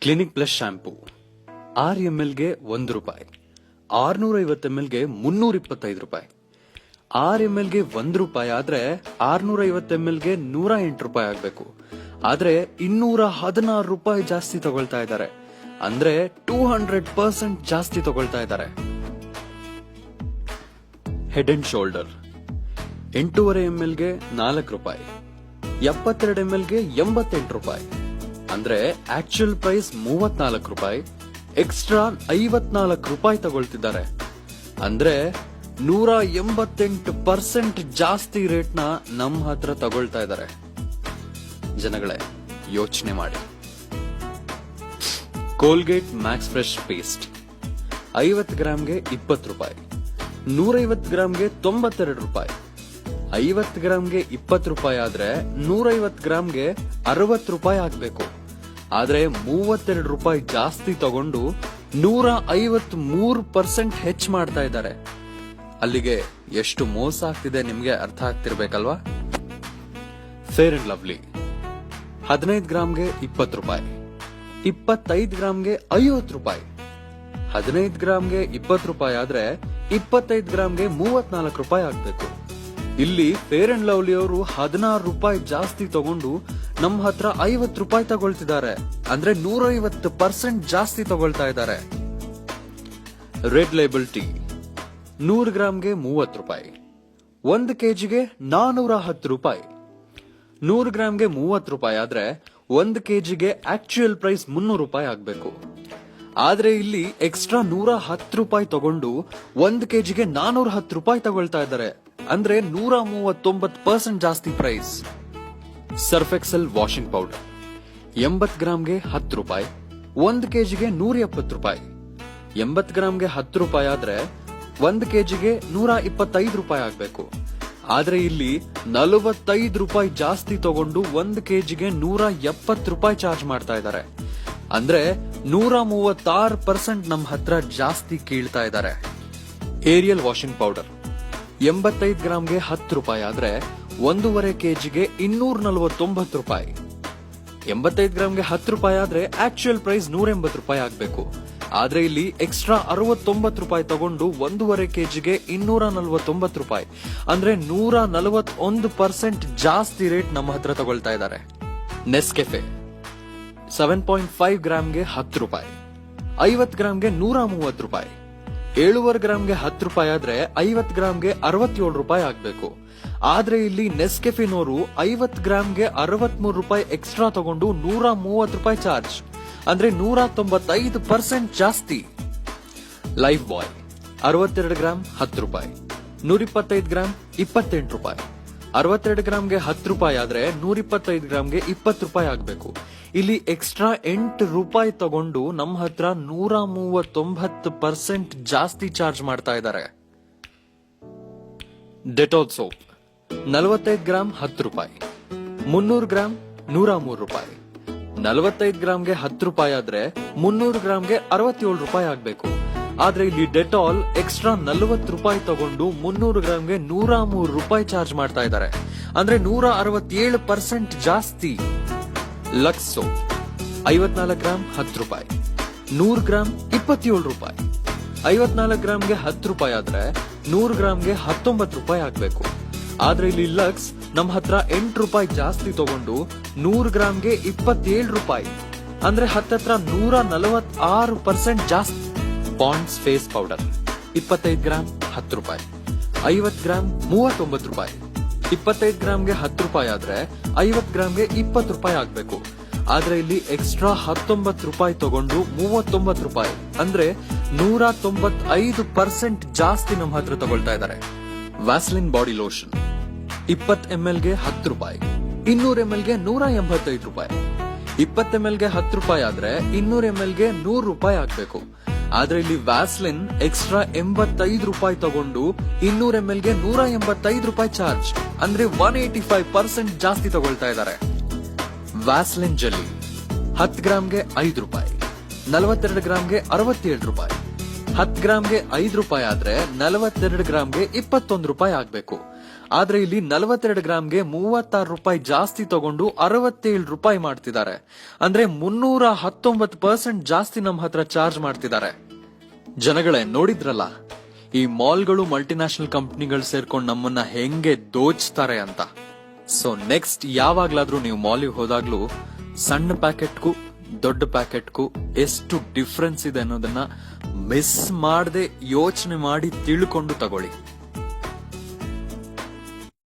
Clinic Plus shampoo ಆರ್ M ಎಲ್ಗೆ ಒಂದು ರೂಪಾಯಿ. ಆರ್ನೂರ ಐವತ್ತು ಎಂ ಎಲ್ಗೆ ಮುನ್ನೂರ ಇಪ್ಪತ್ತೈದು ರೂಪಾಯಿ. ಆರ್ ಎಂ ಎಲ್ಗೆ ಒಂದು ರೂಪಾಯಿ ಆದ್ರೆ ಆರ್ನೂರ ಐವತ್ತು ಎಂ ಎಲ್ಗೆ ನೂರ ಎಂಟು ರೂಪಾಯಿ ಆಗಬೇಕು. ಆದ್ರೆ ಇನ್ನೂರ ಹದಿನಾರು ರೂಪಾಯಿ ಜಾಸ್ತಿ ತಗೊಳ್ತಾ ಇದ್ದಾರೆ. ಅಂದ್ರೆ ಟೂ ಹಂಡ್ರೆಡ್ ಪರ್ಸೆಂಟ್ ಜಾಸ್ತಿ ತಗೊಳ್ತಾ ಇದ್ದಾರೆ. ಹೆಡ್ ಅಂಡ್ ಶೋಲ್ಡರ್ ಎಂಟೂವರೆ ಎಂ ಎಲ್ಗೆ ನಾಲ್ಕು ರೂಪಾಯಿ. ಎಪ್ಪತ್ತೆರಡು ಎಂ ಎಲ್ಗೆ ಎಂಬತ್ತೆಂಟು ರೂಪಾಯಿ. ಅಂದ್ರೆ ಆಕ್ಚುಯಲ್ ಪ್ರೈಸ್ ಮೂವತ್ನಾಲ್ಕು ರೂಪಾಯಿ ಎಕ್ಸ್ಟ್ರಾ ಐವತ್ನಾಲ್ಕು ರೂಪಾಯಿ ತಗೊಳ್ತಿದ್ದಾರೆ. ಅಂದ್ರೆ ನೂರ ಎಂಬತ್ತೆಂಟು ಪರ್ಸೆಂಟ್ ಜಾಸ್ತಿ ರೇಟ್ನ ನಮ್ಮ ಹತ್ರ ತಗೊಳ್ತಾ ಇದ್ದಾರೆ. ಜನಗಳೇ, ಯೋಚನೆ ಮಾಡಿ. ಕೋಲ್ಗೇಟ್ ಮ್ಯಾಕ್ಸ್ ಫ್ರೆಶ್ ಪೇಸ್ಟ್ ಐವತ್ತು ಗ್ರಾಮ್ಗೆ ಇಪ್ಪತ್ತು ರೂಪಾಯಿ, ನೂರೈವತ್ತು ಗ್ರಾಮ್ಗೆ ತೊಂಬತ್ತೆರಡು ರೂಪಾಯಿ, ಐವತ್ತು ಗ್ರಾಮ್ಗೆ ಇಪ್ಪತ್ತು ರೂಪಾಯಿ ಆದ್ರೆ ನೂರೈವತ್ತು ಗ್ರಾಮ್ಗೆ ಅರವತ್ತು ರೂಪಾಯಿ ಆಗ್ಬೇಕು. ಆದ್ರೆ ಮೂವತ್ತೆರಡು ರೂಪಾಯಿ ಜಾಸ್ತಿ ತಗೊಂಡು ನೂರ ಐವತ್ ಮೂರು ಪರ್ಸೆಂಟ್ ಹೆಚ್ಚು ಮಾಡ್ತಾ ಇದ್ದಾರೆ. ಅಲ್ಲಿಗೆ ಎಷ್ಟು ಮೋಸ ಆಗ್ತಿದೆ ನಿಮ್ಗೆ ಅರ್ಥ ಆಗ್ತಿರ್ಬೇಕಲ್ವಾ? ಫೇರ್ ಅಂಡ್ ಲವ್ಲಿ ಹದಿನೈದು ಗ್ರಾಮ್ಗೆ ಇಪ್ಪತ್ತು ರೂಪಾಯಿ. ಇಪ್ಪತ್ತೈದು ಗ್ರಾಮ್ಗೆ ಐವತ್ತು ರೂಪಾಯಿ. ಹದಿನೈದು ಗ್ರಾಮ್ಗೆ ಇಪ್ಪತ್ತು ರೂಪಾಯಿ ಆದ್ರೆ ಇಪ್ಪತ್ತೈದು ಗ್ರಾಮ್ಗೆ ಮೂವತ್ನಾಲ್ಕು ರೂಪಾಯಿ ಆಗ್ಬೇಕು. ಇಲ್ಲಿ ಫೇರ್ ಅಂಡ್ ಲವ್ಲಿ ಅವರು ಹದಿನಾರು ರೂಪಾಯಿ ಜಾಸ್ತಿ ತಗೊಂಡು ನಮ್ಮ ಹತ್ರ ಐವತ್ತು ರೂಪಾಯಿ ತಗೊಳ್ತಿದ್ದಾರೆ. ಅಂದ್ರೆ ನೂರೈವತ್ತು ಪರ್ಸೆಂಟ್ ಜಾಸ್ತಿ ತಗೊಳ್ತಾ ಇದ್ದಾರೆ. ರೆಡ್ ಲೇಬಲ್ ಟೀ ನೂರು ಗ್ರಾಮ್ಗೆ ಮೂವತ್ತು ರೂಪಾಯಿ. ಒಂದು ಕೆಜಿಗೆ ನಾನೂರ ಹತ್ತು ರೂಪಾಯಿ. ನೂರು ಗ್ರಾಮ್ಗೆ ಮೂವತ್ತು ರೂಪಾಯಿ ಆದ್ರೆ ಒಂದು ಕೆಜಿಗೆ ಆಕ್ಚುಯಲ್ ಪ್ರೈಸ್ ಮುನ್ನೂರು ರೂಪಾಯಿ ಆಗ್ಬೇಕು. ಆದ್ರೆ ಇಲ್ಲಿ ಎಕ್ಸ್ಟ್ರಾ ನೂರ ಹತ್ತು ರೂಪಾಯಿ ತಗೊಂಡು ಒಂದು ಕೆಜಿಗೆ ನಾನೂರ ಹತ್ತು ರೂಪಾಯಿ ತಗೊಳ್ತಾ ಇದ್ದಾರೆ. ಅಂದ್ರೆ ನೂರ ಮೂವತ್ತೊಂಬತ್ತು ಪರ್ಸೆಂಟ್ ಜಾಸ್ತಿ ಪ್ರೈಸ್ ಸರ್ಫೆಕ್ಸಲ್ ವಾಷಿಂಗ್ ಪೌಡರ್. ಎಂಬತ್ ಗ್ರಾಮ್ಗೆ ಹತ್ತು ರೂಪಾಯಿ, ಒಂದು ಕೆಜಿಗೆ ನೂರ ಎಪ್ಪತ್ತು ರೂಪಾಯಿ. ಎಂಬತ್ ಗ್ರಾಮ್ಗೆ ಹತ್ತು ರೂಪಾಯಿ ಆದ್ರೆ ಒಂದು ಕೆಜಿಗೆ ನೂರ ಇಪ್ಪತ್ತೈದು ರೂಪಾಯಿ ಆಗ್ಬೇಕು. ಆದ್ರೆ ಇಲ್ಲಿ ನಲವತ್ತೈದು ರೂಪಾಯಿ ಜಾಸ್ತಿ ತಗೊಂಡು ಒಂದು ಕೆಜಿಗೆ ನೂರ ಎಪ್ಪತ್ತು ರೂಪಾಯಿ ಚಾರ್ಜ್ ಮಾಡ್ತಾ ಇದ್ದಾರೆ. ಅಂದ್ರೆ ನೂರ ಮೂವತ್ತಾರು ಪರ್ಸೆಂಟ್ ನಮ್ಮ ಹತ್ರ ಜಾಸ್ತಿ ಕೀಳ್ತಾ ಇದ್ದಾರೆ. Ariel washing powder. ಎಂಬತ್ತೈದು ಗ್ರಾಮ್ಗೆ ಹತ್ತು ರೂಪಾಯಿ ಆದ್ರೆ ಒಂದೂವರೆ ಕೆಜಿಗೆ ಇನ್ನೂರ ನಲವತ್ತೊಂಬತ್ತು ರೂಪಾಯಿ. ಎಂಬತ್ತೈದು ಗ್ರಾಮ್ಗೆ ಹತ್ತು ರೂಪಾಯಿ ಆದ್ರೆ ಆಕ್ಚುಯಲ್ ಪ್ರೈಸ್ ನೂರ ಎಂಬತ್ತು ರೂಪಾಯಿ ಆಗಬೇಕು. ಆದ್ರೆ ಇಲ್ಲಿ ಎಕ್ಸ್ಟ್ರಾ ಅರವತ್ತೊಂಬತ್ತು ರೂಪಾಯಿ ತಗೊಂಡು ಒಂದೂವರೆ ಕೆಜಿಗೆ ಇನ್ನೂರ ನಲವತ್ತೊಂಬತ್ತು ರೂಪಾಯಿ. ಅಂದ್ರೆ ನೂರ ನಲವತ್ತೊಂದು ಪರ್ಸೆಂಟ್ ಜಾಸ್ತಿ ರೇಟ್ ನಮ್ಮ ಹತ್ರ ತಗೊಳ್ತಾ ಇದ್ದಾರೆ. ನೆಸ್ಕೆಫೆ ಸೆವೆನ್ ಪಾಯಿಂಟ್ ಫೈವ್ ಗ್ರಾಮ್ಗೆ ಹತ್ತು ರೂಪಾಯಿ. ಐವತ್ತು ಗ್ರಾಮ್ಗೆ ನೂರ ಮೂವತ್ತು ರೂಪಾಯಿ. ಏಳುವರೆ ಗ್ರಾಮ್ಗೆ ಹತ್ತು ರೂಪಾಯಿ ಆದ್ರೆ ಐವತ್ ಗ್ರಾಮ್ಗೆ ಅರವತ್ತೇಳು ರೂಪಾಯಿ ಆಗ್ಬೇಕು. ಆದ್ರೆ ಇಲ್ಲಿ ನೆಸ್ಕೆಫಿನೋರು ಐವತ್ ಗ್ರಾಮ್ಗೆ ಅರವತ್ಮೂರು ರೂಪಾಯಿ ಎಕ್ಸ್ಟ್ರಾ ತಗೊಂಡು ನೂರ ಮೂವತ್ತು ರೂಪಾಯಿ ಚಾರ್ಜ್ ಅಂದ್ರೆ ನೂರ ತೊಂಬತ್ತೈದು ಪರ್ಸೆಂಟ್ ಜಾಸ್ತಿ. ಲೈಫ್ ಬಾಯ್ ಅರವತ್ತೆರಡು ಗ್ರಾಮ್ ಹತ್ತು ರೂಪಾಯಿ. ನೂರಿಪ್ಪತ್ತೈದು ಗ್ರಾಮ್ ಇಪ್ಪತ್ತೆಂಟು ರೂಪಾಯಿ. ಅರವತ್ತೆರಡು ಗ್ರಾಮ್ಗೆ ಹತ್ತು ರೂಪಾಯಿ ಆದ್ರೆ ನೂರಿಪ್ಪತ್ತೈದು ಗ್ರಾಮ್ಗೆ ಇಪ್ಪತ್ತು ರೂಪಾಯಿ ಆಗಬೇಕು. ಇಲ್ಲಿ ಎಕ್ಸ್ಟ್ರಾ ಎಂಟು ರೂಪಾಯಿ ತಗೊಂಡು ನಮ್ಮ ಹತ್ರ ನೂರ ಮೂವತ್ತೊಂಬತ್ತು ಪರ್ಸೆಂಟ್ ಜಾಸ್ತಿ ಚಾರ್ಜ್ ಮಾಡ್ತಾ ಇದ್ದಾರೆ. ಡೆಟಾಲ್ ಸೋಪ್, ನಲವತ್ತೈದು ಗ್ರಾಮ್ ಹತ್ತು ರೂಪಾಯಿ. ಮುನ್ನೂರು ಗ್ರಾಮ್ ನೂರ ಮೂರು ರೂಪಾಯಿ. ನಲವತ್ತೈದು ಗ್ರಾಮ್ಗೆ ಹತ್ತು ರೂಪಾಯಿ ಆದ್ರೆ ಮುನ್ನೂರು ಗ್ರಾಮ್ಗೆ ಅರವತ್ತೇಳು ರೂಪಾಯಿ ಆಗ್ಬೇಕು. ಆದ್ರೆ ಇಲ್ಲಿ ಡೆಟಾಲ್ ಎಕ್ಸ್ಟ್ರಾ ನಲವತ್ತು ರೂಪಾಯಿ ತಗೊಂಡು ಮುನ್ನೂರು ಗ್ರಾಮ್ಗೆ ನೂರ ಮೂರು ರೂಪಾಯಿ ಚಾರ್ಜ್ ಮಾಡ್ತಾ ಇದ್ದಾರೆ. ಅಂದ್ರೆ ನೂರ ಅರವತ್ತೇಳು ಪರ್ಸೆಂಟ್ ಜಾಸ್ತಿ ಲಕ್ಸ್. ಸೋಪ್ ಐವತ್ನಾಲ್ಕು ಗ್ರಾಮ್ ಹತ್ತು ರೂಪಾಯಿ. ನೂರು ಗ್ರಾಮ್ ಇಪ್ಪತ್ತೇಳು ರೂಪಾಯಿ. ಐವತ್ನಾಲ್ಕು ಗ್ರಾಮ್ಗೆ ಹತ್ತು ರೂಪಾಯಿ ಆದ್ರೆ ನೂರು ಗ್ರಾಮ್ಗೆ ಹತ್ತೊಂಬತ್ತು ರೂಪಾಯಿ ಆಗ್ಬೇಕು. ಆದ್ರೆ ಇಲ್ಲಿ ಲಕ್ಸ್ ನಮ್ಮ ಹತ್ರ ಎಂಟು ರೂಪಾಯಿ ಜಾಸ್ತಿ ತಗೊಂಡು ನೂರು ಗ್ರಾಮ್ಗೆ ಇಪ್ಪತ್ತೇಳು ರೂಪಾಯಿ. ಅಂದ್ರೆ ಹತ್ತತ್ರ ನೂರ ನಲವತ್ತಾರು ಪರ್ಸೆಂಟ್ ಜಾಸ್ತಿ ಪಾಂಡ್ಸ್ ಫೇಸ್ ಪೌಡರ್, ಇಪ್ಪತ್ತೈದು ಗ್ರಾಮ್ ಹತ್ತು ರೂಪಾಯಿ. ಐವತ್ ಗ್ರಾಮ್ ಮೂವತ್ತೊಂಬತ್ತು ರೂಪಾಯಿ. ಇಪ್ಪತ್ತೈದು ಗ್ರಾಮ್ಗೆ ಹತ್ತು ರೂಪಾಯಿ ಆದ್ರೆ ಐವತ್ ಗ್ರಾಮ್ಗೆ ಇಪ್ಪತ್ತು ರೂಪಾಯಿ ಆಗ್ಬೇಕು. ಆದ್ರೆ ಇಲ್ಲಿ ಎಕ್ಸ್ಟ್ರಾ ಹತ್ತೊಂಬತ್ತು ರೂಪಾಯಿ ತಗೊಂಡು ಮೂವತ್ತೊಂಬತ್ತು ರೂಪಾಯಿ. ಅಂದ್ರೆ ನೂರ ತೊಂಬತ್ತೈದು ಪರ್ಸೆಂಟ್ ಜಾಸ್ತಿ ನಮ್ಮ ಹತ್ರ ತಗೊಳ್ತಾ ಇದ್ದಾರೆ ವ್ಯಾಸ್ಲಿನ್ ಬಾಡಿ ಲೋಷನ್ ಇಪ್ಪತ್ ಎಂ ಗೆ ಹತ್ತು ರೂಪಾಯಿ. ಇನ್ನೂರ ಎಂ ಗೆ ನೂರ ಎಂಬತ್ತೈದು ರೂಪಾಯಿ. ಇಪ್ಪತ್ತು ಎಂ ಗೆ ಹತ್ತು ರೂಪಾಯಿ ಆದ್ರೆ ಇನ್ನೂರ ಎಂ ಗೆ ನೂರು ರೂಪಾಯಿ ಆಗ್ಬೇಕು. ಆದ್ರೆ ಇಲ್ಲಿ ವ್ಯಾಸ್ಲಿನ್ ಎಕ್ಸ್ಟ್ರಾ ಎಂಬತ್ತೈದು ರೂಪಾಯಿ ತಗೊಂಡು ಇನ್ನೂರ ಎಂ ಗೆ ನೂರ ಎಂಬತ್ತೈದು ರೂಪಾಯಿ ಚಾರ್ಜ್. ಅಂದ್ರೆ ಒನ್ ಏಟಿ ಫೈವ್ ಪರ್ಸೆಂಟ್ ಜಾಸ್ತಿ ತಗೊಳ್ತಾ ಇದ್ದಾರೆ. ವ್ಯಾಸ್ಲಿನ್ ಜೆಲ್ಲಿ, ಹತ್ತು ಗ್ರಾಮ್ಗೆ ಐದು ರೂಪಾಯಿ, ನಲವತ್ತೆರಡು ಗ್ರಾಮ್ಗೆ ಅರವತ್ತೇಳು ರೂಪಾಯಿ. ಹತ್ತು ಗ್ರಾಮ್ಗೆ ಐದು ರೂಪಾಯಿ ಆದ್ರೆ ನಲವತ್ತೆರಡು ಗ್ರಾಮ್ಗೆ ಇಪ್ಪತ್ತೊಂದು ರೂಪಾಯಿ ಆಗ್ಬೇಕು. ಆದ್ರೆ ಇಲ್ಲಿ ನಲವತ್ತೆರಡು ಗ್ರಾಮ್ಗೆ ಮೂವತ್ತಾರು ರೂಪಾಯಿ ಜಾಸ್ತಿ ತಗೊಂಡು ಅರವತ್ತೇಳು ರೂಪಾಯಿ ಮಾಡ್ತಿದ್ದಾರೆ. ಅಂದ್ರೆ ಮುನ್ನೂರ ಹತ್ತೊಂಬತ್ತು ಪರ್ಸೆಂಟ್ ಜಾಸ್ತಿ ನಮ್ಮ ಹತ್ರ ಚಾರ್ಜ್ ಮಾಡ್ತಿದ್ದಾರೆ. ಜನಗಳೇ, ನೋಡಿದ್ರಲ್ಲ? ಈ ಮಾಲ್ಗಳು ಮಲ್ಟಿನ್ಯಾಷನಲ್ ಕಂಪ್ನಿಗಳು ಸೇರ್ಕೊಂಡು ನಮ್ಮನ್ನ ಹೆಂಗೆ ದೋಚ್ತಾರೆ ಅಂತ. ಸೊ ನೆಕ್ಸ್ಟ್ ಯಾವಾಗ್ಲಾದ್ರೂ ನೀವು ಮಾಲಿಗೆ ಹೋದಾಗ್ಲೂ ಸಣ್ಣ ಪ್ಯಾಕೆಟ್ಗೂ ದೊಡ್ಡ ಪ್ಯಾಕೆಟ್ಗೂ ಎಷ್ಟು ಡಿಫ್ರೆನ್ಸ್ ಇದೆ ಅನ್ನೋದನ್ನ ಮಿಸ್ ಮಾಡದೆ ಯೋಚನೆ ಮಾಡಿ ತಿಳ್ಕೊಂಡು ತಗೊಳ್ಳಿ.